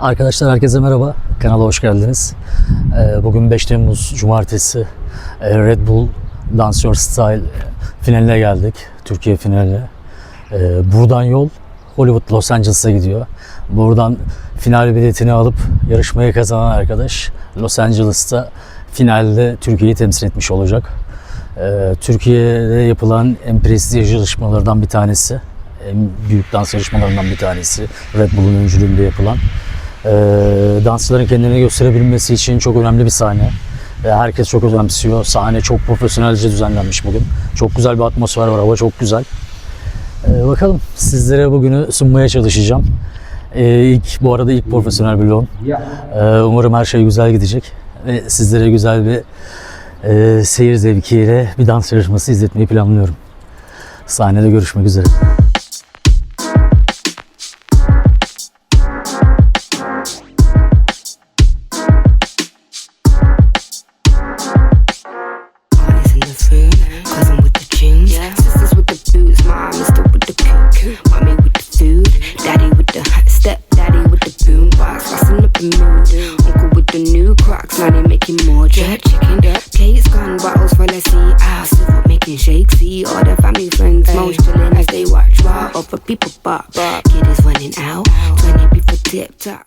Arkadaşlar herkese merhaba. Kanala hoş geldiniz. Ee, Bugün 5 Temmuz Cumartesi Ee, Red Bull Dance Your Style finaline geldik. Türkiye finaline. Ee, Buradan yol Hollywood Los Angeles'a gidiyor. Buradan final biletini alıp yarışmayı kazanan arkadaş Los Angeles'ta finalde Türkiye'yi temsil etmiş olacak. Ee, Türkiye'de yapılan en prestijli yarışmalardan bir tanesi. En büyük dans yarışmalarından bir tanesi. Red Bull'un öncülüğünde yapılan. Ee, dansçıların kendini gösterebilmesi için çok önemli bir sahne. Ve herkes çok önemsiyor. Sahne çok profesyonelce düzenlenmiş bugün. Çok güzel bir atmosfer var. Hava çok güzel. Ee, bakalım sizlere bugünü sunmaya çalışacağım. Ee, ilk bu arada ilk profesyonel vlogum. Ee, umarım her şey güzel gidecek ve sizlere güzel bir e, seyir zevkiyle bir dans yarışması izletmeyi planlıyorum. Sahnede görüşmek üzere.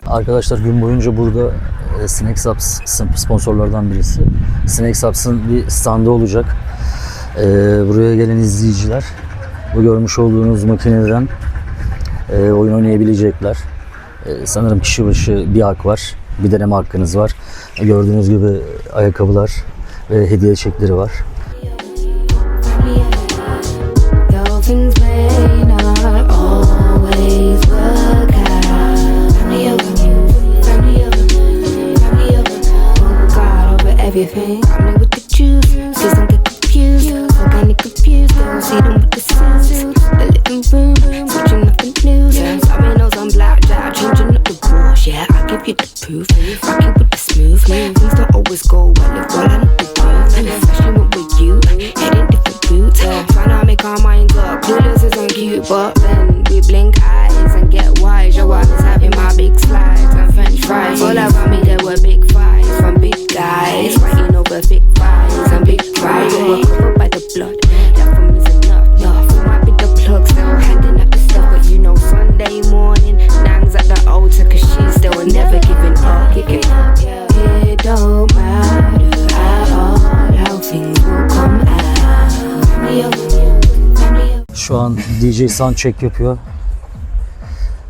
Arkadaşlar gün boyunca burada e, Snack Subs sponsorlardan birisi. Snack Subs'ın bir standı olacak. E, buraya gelen izleyiciler bu görmüş olduğunuz makineden e, oyun oynayabilecekler. E, sanırım kişi başı bir hak var. Bir deneme hakkınız var. Gördüğünüz gibi ayakkabılar ve hediye çekleri var. Everything. Family with the juice. Please don't get confused. Organic confused. Don't see them with the suits. The living room, switching up the news. Slamming nose on blackjack, changing up the rules. Yeah, I give you the proof. Rocking with the smooth. Things don't always go well if all I know the truth. Especially when we're you, heading different routes. Trying to make our minds up. Clueless isn't cute, but then we blink eyes and get wise. Your wife is having my big slides and French fries. All around me there were big fights thick fries and big fries. We were covered by the blood. That for me's enough. Enough. We might be the plug still handing out the stuff, but you know Sunday morning, Nang's at the altar 'cause she's still never giving up. Kicking up. It don't matter at all how things will come out. Şu an DJ soundcheck yapıyor.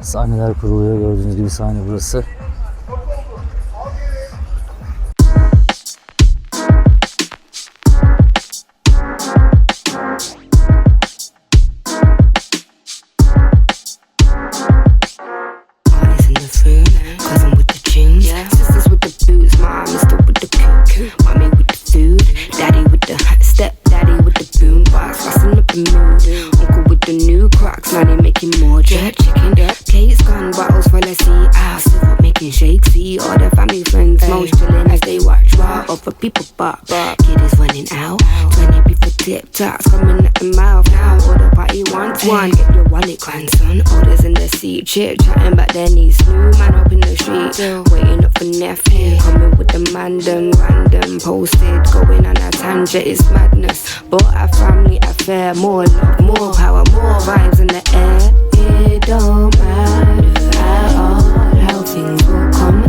Sahneler kuruluyor. Gördüğünüz gibi sahne burası. People bark, kid is running out, 20 before tip tops, coming at the mouth now, all the party wants one, get your wallet grandson, orders in the seat, chit chatting back their knees, new. Man up in the street, waiting up for nephew, coming with the man, them random, posted, going on a tangent, it's madness, but a family affair, more love, more power, more vibes in the air, it don't matter at all how things will come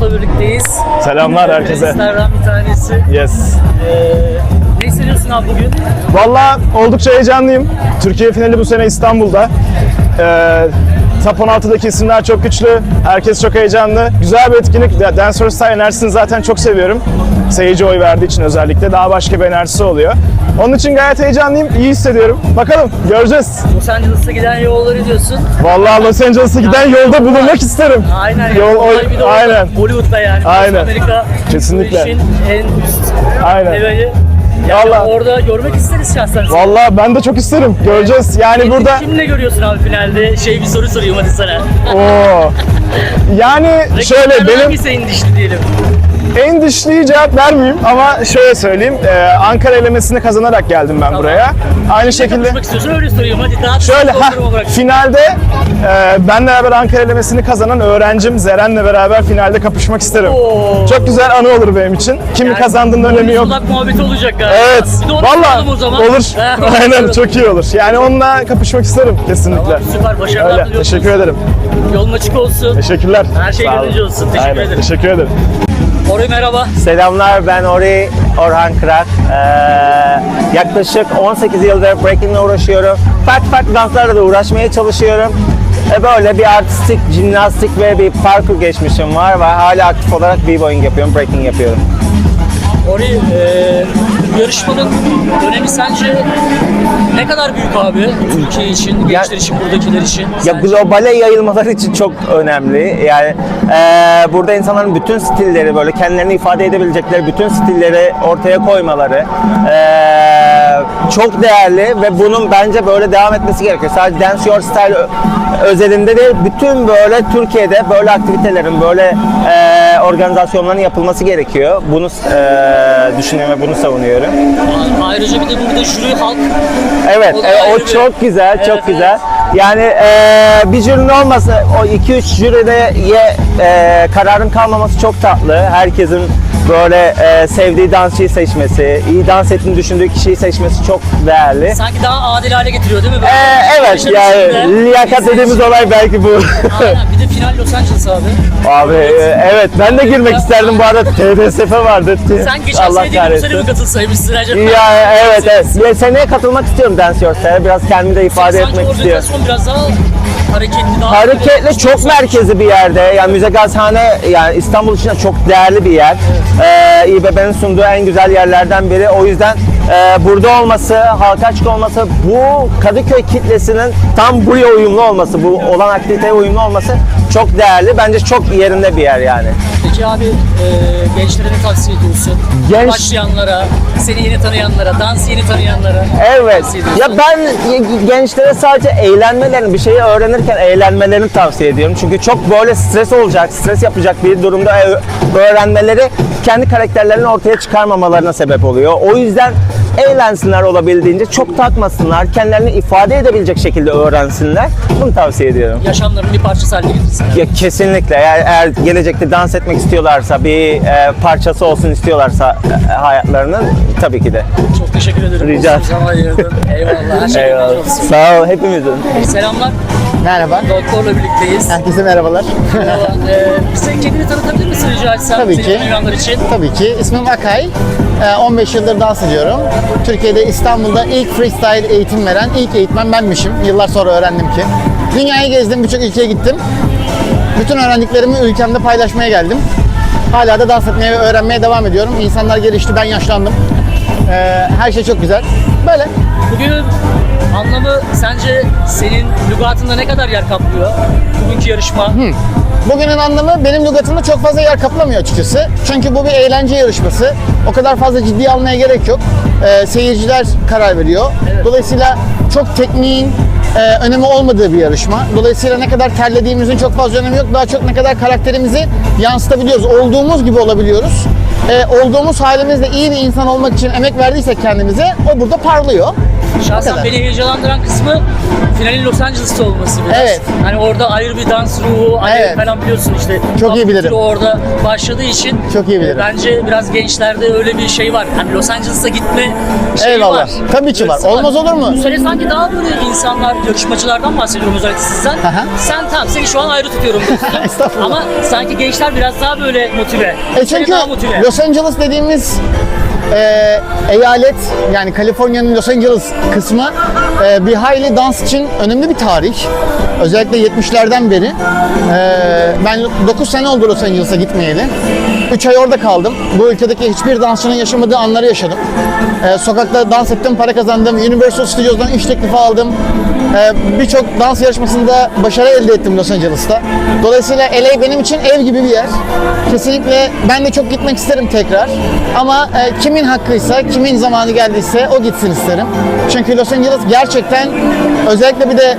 Kalp'la birlikteyiz. Selamlar herkese. Bizlerden bir tanesi. Yes. Ee, ne hissediyorsun abi bugün? Valla oldukça heyecanlıyım. Türkiye finali bu sene İstanbul'da. Ee, Top 16'daki isimler çok güçlü. Herkes çok heyecanlı. Güzel bir etkinlik. Da- Dancer Style enerjisini zaten çok seviyorum. Seyirci oy verdiği için özellikle daha başka bir enerjisi oluyor. Onun için gayet heyecanlıyım. iyi hissediyorum. Bakalım göreceğiz. Los Angeles'a giden yolları diyorsun. Vallahi Los Angeles'a giden yolda bulunmak isterim. Aynen. Yol, yani. o- Olay bir de orada. aynen. Hollywood'da yani. Aynen. Amerika. Kesinlikle. İşin en üst Aynen. leveli. Yani Vallahi. orada görmek isteriz şahsen. Vallahi ben de çok isterim. Göreceğiz. Yani Kendini burada Kimle görüyorsun abi finalde? Şey bir soru sorayım hadi sana. Oo. Yani şöyle benim Hangisi en dişli diyelim? En dişliyi cevap vermeyeyim ama şöyle söyleyeyim. Ee, Ankara elemesini kazanarak geldim ben buraya. Aynı şekilde Konuşmak istiyorsun öyle sorayım hadi. Daha şöyle ha soru olarak. finalde e, benle beraber Ankara elemesini kazanan öğrencim Zeren'le beraber finalde kapışmak isterim. Oo. Çok güzel anı olur benim için. Kimi Yani kazandığının önemi yok. kulak muhabbeti olacak galiba. Evet. Bir de onu Valla yapalım o zaman. olur. Ha, Aynen çok iyi olur. Yani onunla kapışmak isterim kesinlikle. Tamam, süper. Başarılar Öyle. diliyorum. Teşekkür ederim. Yolun açık olsun. Teşekkürler. Her şey Sağ olun. gönlünce olsun. Teşekkür Aynen, ederim. Teşekkür ederim. Oraya merhaba. Selamlar ben Ori Orhan Kırak. Ee, yaklaşık 18 yıldır breaking'le uğraşıyorum. Farklı farklı danslarla da uğraşmaya çalışıyorum. E böyle bir artistik, jimnastik ve bir parkur geçmişim var ve hala aktif olarak b-boying yapıyorum, breaking yapıyorum. Oraya e, yarışmanın önemi sence ne kadar büyük abi? Türkiye için, gençler için, buradakiler için. Ya sence? globale yayılmaları için çok önemli. Yani eee, burada insanların bütün stilleri böyle kendilerini ifade edebilecekleri bütün stilleri ortaya koymaları eee, çok değerli ve bunun bence böyle devam etmesi gerekiyor. Sadece Dance Your Style özelinde değil, bütün böyle Türkiye'de böyle aktivitelerin, böyle eee, organizasyonların yapılması gerekiyor. Bunu eee, düşünüyorum ve bunu savunuyorum. Ayrıca bir de burada jüri halk Evet, O evet, ayrı o bir- çok güzel, Evet, çok evet. güzel. Yani eee, bir jürinin olmasa, o 2-3 jüride ye, eee, kararın kalmaması çok tatlı. Herkesin böyle eee, sevdiği dansçıyı seçmesi, iyi dans ettiğini düşündüğü kişiyi seçmesi çok değerli. sanki daha adil hale getiriyor değil mi? Böyle Eee, evet, yani liyakat dediğimiz olay belki bu. Aynen. Bir de final Los Angeles abi. Abi, eee, evet ben de girmek isterdim bu arada. TDSF vardı. Sen geçen Allah sene değil mi katılsaymışsın acaba? Ya evet evet. Ya, seneye katılmak istiyorum Dance Yourself'e. Biraz kendimi de ifade Sanki etmek istiyorum. organizasyon biraz daha hareketli, daha Hareketli çok merkezi bir yerde. Yani Müze Gazhane yani İstanbul için çok değerli bir yer. Ee, İBB'nin sunduğu en güzel yerlerden biri. O yüzden e, burada olması, halka açık olması, bu Kadıköy kitlesinin tam buraya uyumlu olması, bu olan aktiviteye uyumlu olması çok değerli. Bence çok yerinde bir yer yani. Peki abi e, gençlere ne tavsiye ediyorsun? Genç- Başlayanlara, seni yeni tanıyanlara, dans yeni tanıyanlara. Evet. Ya ben gençlere sadece eğlenmelerini, bir şeyi öğrenirken eğlenmelerini tavsiye ediyorum. Çünkü çok böyle stres olacak, stres yapacak bir durumda öğrenmeleri kendi karakterlerini ortaya çıkarmamalarına sebep oluyor. O yüzden eğlensinler olabildiğince, çok takmasınlar, kendilerini ifade edebilecek şekilde öğrensinler. Bunu tavsiye ediyorum. Yaşamlarının bir parçası haline getirsinler. Ya kesinlikle eğer, eğer gelecekte dans etmek istiyorlarsa, bir e, parçası olsun istiyorlarsa e, hayatlarının tabii ki de. Çok teşekkür ederim. Rica Zaman ayırdın. Eyvallah. Her şey Eyvallah. Sağ ol hepimizin. Selamlar. Merhaba. Doktorla birlikteyiz. Herkese merhabalar. Merhaba. Ee, bize kendini tanıtabilir misin rica etsem? Tabii ki. için. Tabii ki. İsmim Akay. Ee, 15 yıldır dans ediyorum. Türkiye'de İstanbul'da ilk freestyle eğitim veren ilk eğitmen benmişim. Yıllar sonra öğrendim ki. Dünyayı gezdim, birçok ülkeye gittim. Bütün öğrendiklerimi ülkemde paylaşmaya geldim. Hala da dans etmeye ve öğrenmeye devam ediyorum. İnsanlar gelişti, ben yaşlandım. Ee, her şey çok güzel. Böyle. Bugünün anlamı sence senin lügatında ne kadar yer kaplıyor? Bugünkü yarışma. Bugünün anlamı benim lügatımda çok fazla yer kaplamıyor açıkçası. Çünkü bu bir eğlence yarışması. O kadar fazla ciddiye almaya gerek yok. Ee, seyirciler karar veriyor. Dolayısıyla çok tekniğin e, önemi olmadığı bir yarışma. Dolayısıyla ne kadar terlediğimizin çok fazla önemi yok. Daha çok ne kadar karakterimizi yansıtabiliyoruz. Olduğumuz gibi olabiliyoruz. Ee, olduğumuz halimizde iyi bir insan olmak için emek verdiysek kendimize o burada parlıyor. Şahsen beni heyecanlandıran kısmı finalin Los Angeles'ta olması biraz. Evet. Hani orada ayrı bir dans ruhu, ayrı Evet. falan biliyorsun işte. Çok iyi bilirim. kültürü orada başladığı için. Çok iyi bilirim. e, Bence biraz gençlerde öyle bir şey var. Hani Los Angeles'a gitme şeyi Eyvallah. var. Tabii ki var. Hırsı Olmaz olur mu? Bu sene sanki daha böyle insanlar, yarışmacılardan bahsediyorum özellikle sizden. Aha. Sen tamam seni şu an ayrı tutuyorum. Estağfurullah. Ama sanki gençler biraz daha böyle motive. E çünkü daha motive. Los Angeles dediğimiz e, eyalet yani Kaliforniya'nın Los Angeles kısmı e, bir hayli dans için önemli bir tarih. Özellikle 70'lerden beri. E, ben 9 sene oldu Los Angeles'a gitmeyeli. 3 ay orada kaldım. Bu ülkedeki hiçbir dansçının yaşamadığı anları yaşadım. E, sokakta dans ettim, para kazandım. Universal Studios'dan iş teklifi aldım. E, Birçok dans yarışmasında başarı elde ettim Los Angeles'ta. Dolayısıyla LA benim için ev gibi bir yer. Kesinlikle ben de çok gitmek isterim tekrar. Ama e, kimin hakkıysa, kimin zamanı geldiyse o gitsin isterim. Çünkü Los Angeles gerçekten özellikle bir de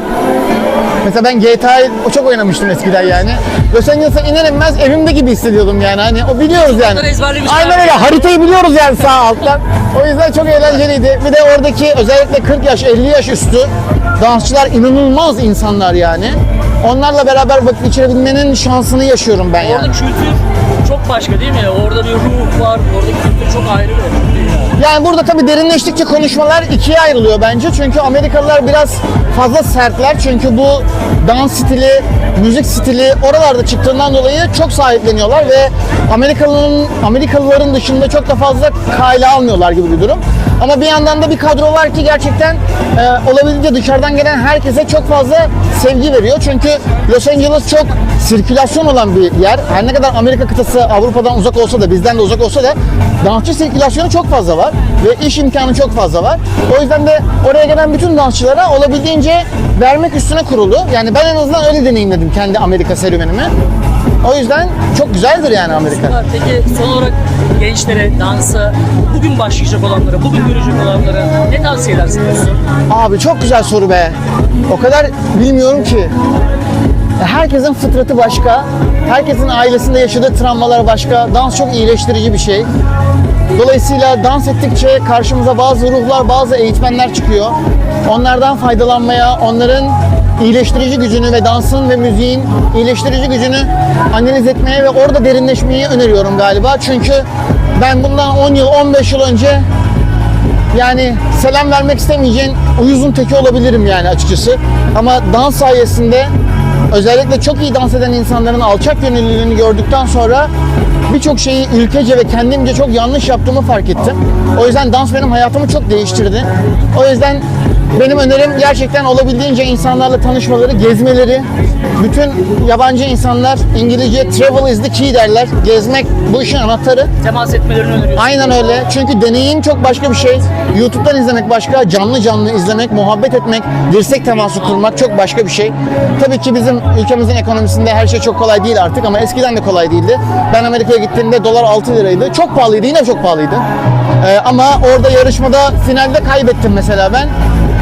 Mesela ben GTA'yı çok oynamıştım eskiden yani. Los Angeles'a iner inmez evimde gibi hissediyordum yani. Hani o biliyoruz yani. Aynen öyle. Haritayı biliyoruz yani sağ alttan. O yüzden çok eğlenceliydi. Bir de oradaki özellikle 40 yaş, 50 yaş üstü dansçılar inanılmaz insanlar yani. Onlarla beraber vakit geçirebilmenin şansını yaşıyorum ben Orada yani. kültür çok başka değil mi? Orada bir ruh var, orada kültür çok ayrı bir. Yani burada tabii derinleştikçe konuşmalar ikiye ayrılıyor bence. Çünkü Amerikalılar biraz fazla sertler. Çünkü bu dans stili, müzik stili oralarda çıktığından dolayı çok sahipleniyorlar ve Amerikalıların Amerikalıların dışında çok da fazla kayla almıyorlar gibi bir durum. Ama bir yandan da bir kadro var ki gerçekten e, olabildiğince dışarıdan gelen herkese çok fazla sevgi veriyor. Çünkü Los Angeles çok sirkülasyon olan bir yer. Her ne kadar Amerika kıtası Avrupa'dan uzak olsa da bizden de uzak olsa da dansçı sirkülasyonu çok fazla var ve iş imkanı çok fazla var. O yüzden de oraya gelen bütün dansçılara olabildiğince vermek üstüne kurulu. Yani ben en azından öyle deneyimledim kendi Amerika serüvenimi. O yüzden çok güzeldir yani Amerika. Peki son olarak gençlere, dansa, bugün başlayacak olanlara, bugün görecek olanlara ne tavsiye edersin? Abi çok güzel soru be. O kadar bilmiyorum ki. Herkesin fıtratı başka. Herkesin ailesinde yaşadığı travmalar başka. Dans çok iyileştirici bir şey. Dolayısıyla dans ettikçe karşımıza bazı ruhlar, bazı eğitmenler çıkıyor. Onlardan faydalanmaya, onların iyileştirici gücünü ve dansın ve müziğin iyileştirici gücünü analiz etmeye ve orada derinleşmeyi öneriyorum galiba. Çünkü ben bundan 10 yıl, 15 yıl önce yani selam vermek istemeyeceğin uyuzun teki olabilirim yani açıkçası. Ama dans sayesinde özellikle çok iyi dans eden insanların alçak gönüllülüğünü gördükten sonra birçok şeyi ülkece ve kendimce çok yanlış yaptığımı fark ettim. O yüzden dans benim hayatımı çok değiştirdi. O yüzden benim önerim gerçekten olabildiğince insanlarla tanışmaları, gezmeleri. Bütün yabancı insanlar İngilizce travel is the key derler. Gezmek bu işin anahtarı. Temas etmelerini öneriyorsun. Aynen öyle. Çünkü deneyim çok başka bir şey. YouTube'dan izlemek başka, canlı canlı izlemek, muhabbet etmek, dirsek teması kurmak çok başka bir şey. Tabii ki bizim ülkemizin ekonomisinde her şey çok kolay değil artık ama eskiden de kolay değildi. Ben Amerika'ya gittiğimde dolar 6 liraydı. Çok pahalıydı, yine çok pahalıydı. Ee, ama orada yarışmada finalde kaybettim mesela ben.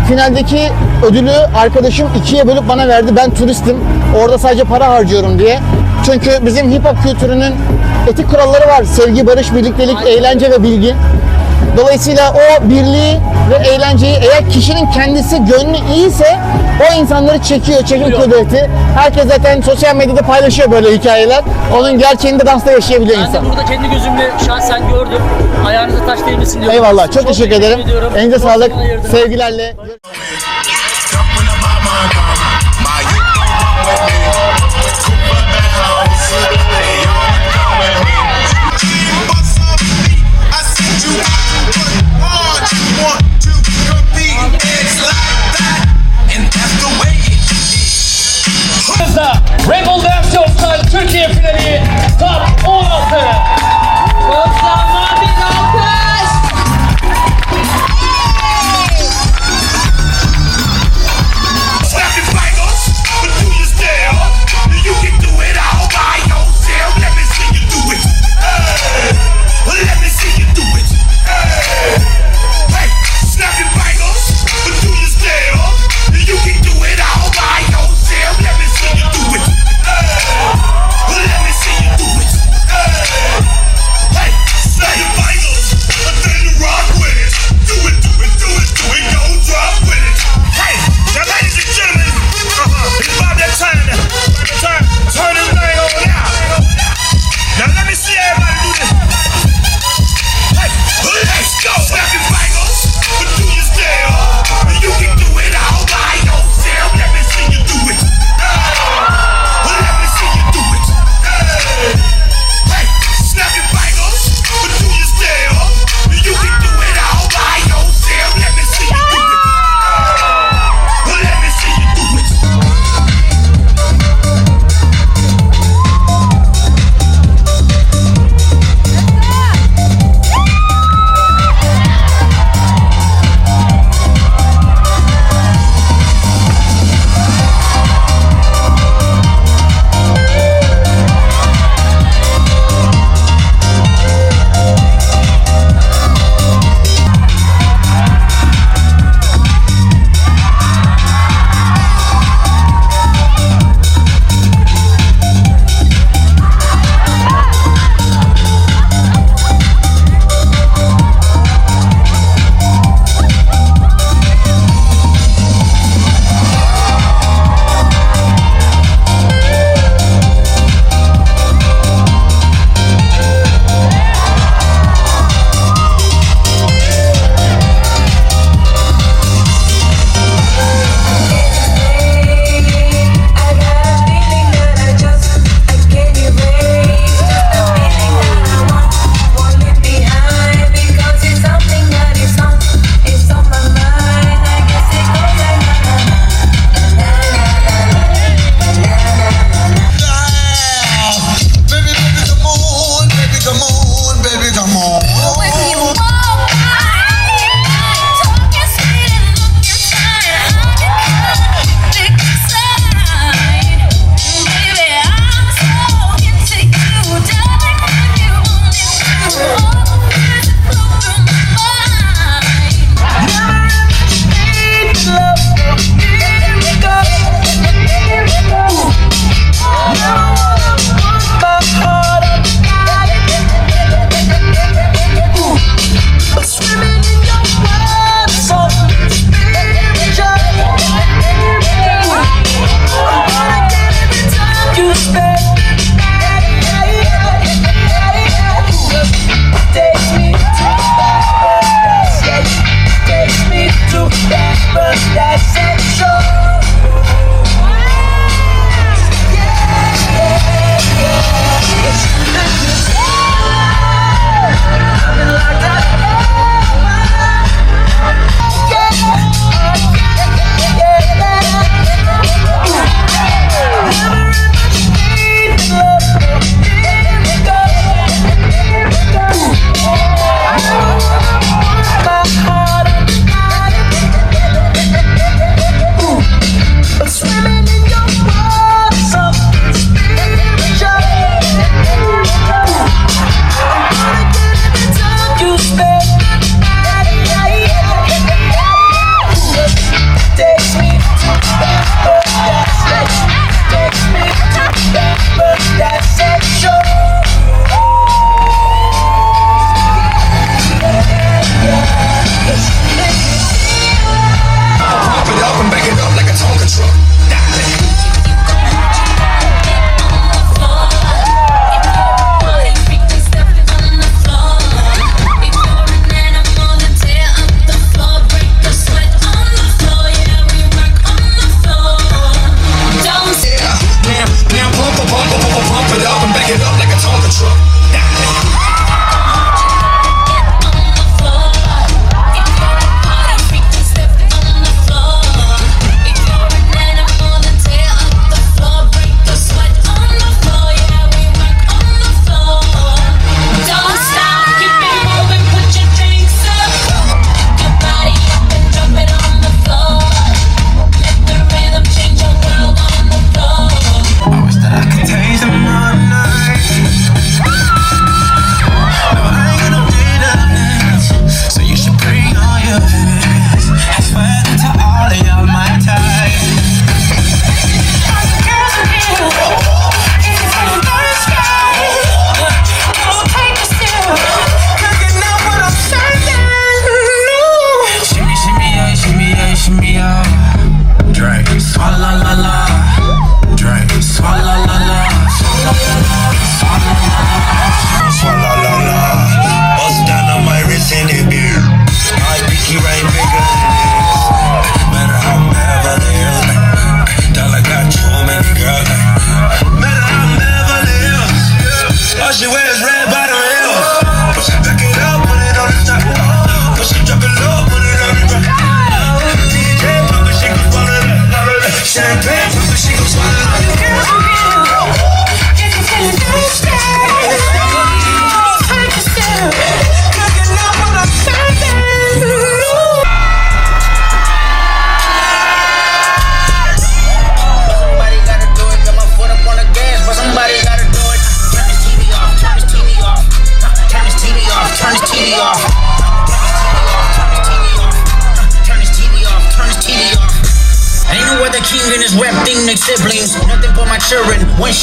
Finaldeki ödülü arkadaşım ikiye bölüp bana verdi. Ben turistim. Orada sadece para harcıyorum diye. Çünkü bizim hip hop kültürünün etik kuralları var. Sevgi, barış, birliktelik, eğlence ve bilgi. Dolayısıyla o birliği ve eğlenceyi eğer kişinin kendisi gönlü iyiyse o insanları çekiyor, çekim kudreti. Herkes zaten sosyal medyada paylaşıyor böyle hikayeler. Onun gerçeğini de dansta yaşayabiliyor Ben de insan. burada kendi gözümle şahsen gördüm. Ayağınıza taş değmesin diyorum. Eyvallah, çok teşekkür ederim. Elinize sağlık. ayırdınız. Sevgilerle.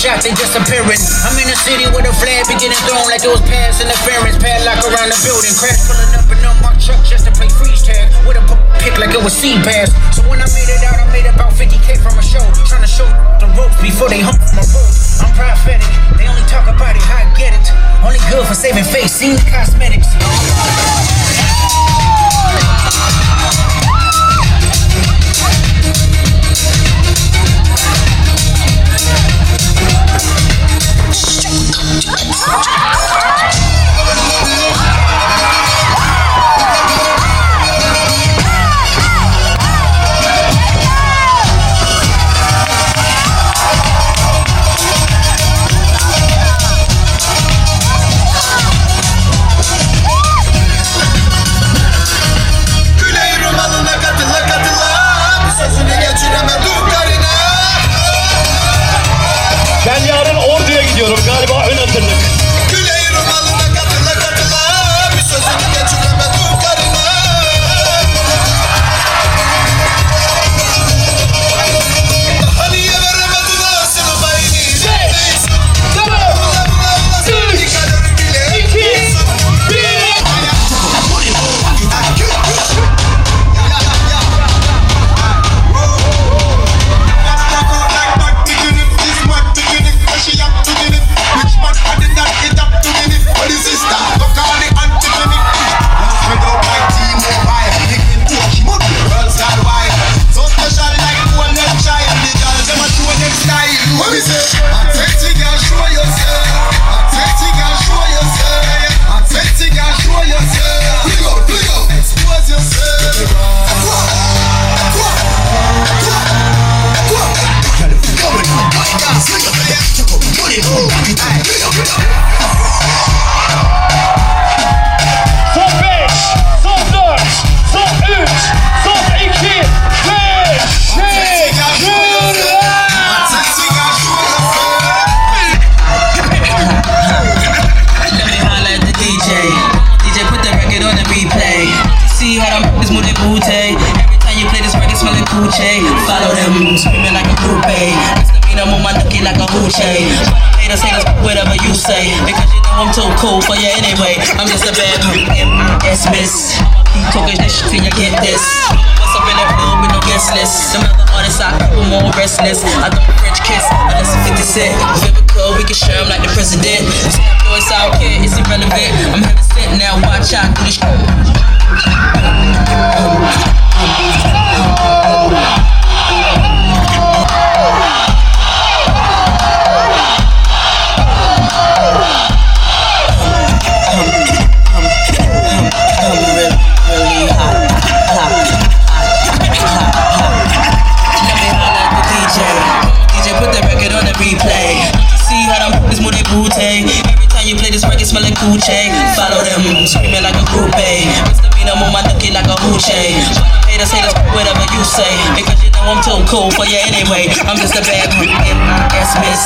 Children. One shot, they disappearing. I'm in a city where the flag be getting thrown like was past interference. Padlock around the building, crash pulling up in on my truck just to play freeze tag. With a pick like it was sea bass. So when I made it out, I made about 50k from a show. Trying to show the ropes before they hump my rope. I'm prophetic, they only talk about it, how I get it. Only good for saving face, seen cosmetics. Misdemeanor, move my nookie like a hoochie. Haters, haters, whatever you say. Because you know I'm too cool for you anyway. I'm just a bad yes, miss. Keep talking this shit till you get this. What's up in that club with no guest list? Them other artists, I them more restless. I don't French kiss unless it's 50 cent. Biblical, we can share 'em like the president. Snap voice, I don't care, it's irrelevant. I'm having sent now, watch out, do this you play this record, smell like Gucci. Follow them, screaming like a. Misdemeanor, move my nookie like a hoochie. Haters, haters, whatever you say. Because you know I'm too cool for you anyway. I'm just a bad yes, miss.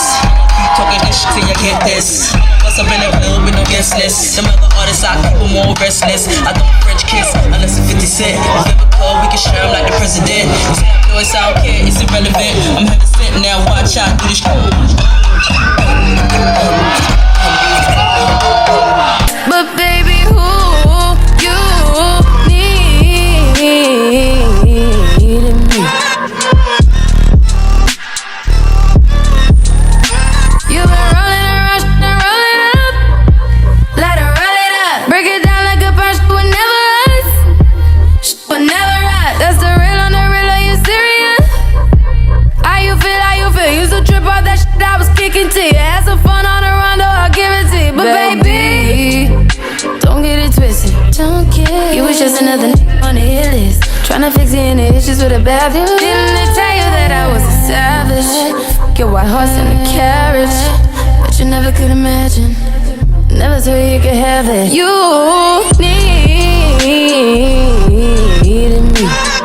Talking this shit till you get this. What's up in the club with no guest list? Them other artists, I keep them more restless. I don't French kiss unless it's 50 cent. Biblical, we can share 'em like the president. Voice, I don't care, it's irrelevant. I'm having sent now, watch out, do this. But Tryna fix any issues with a bad bitch. Didn't they tell you that I was a savage? Get white horse in a carriage. But you never could imagine. Never thought you could have it. You needed me.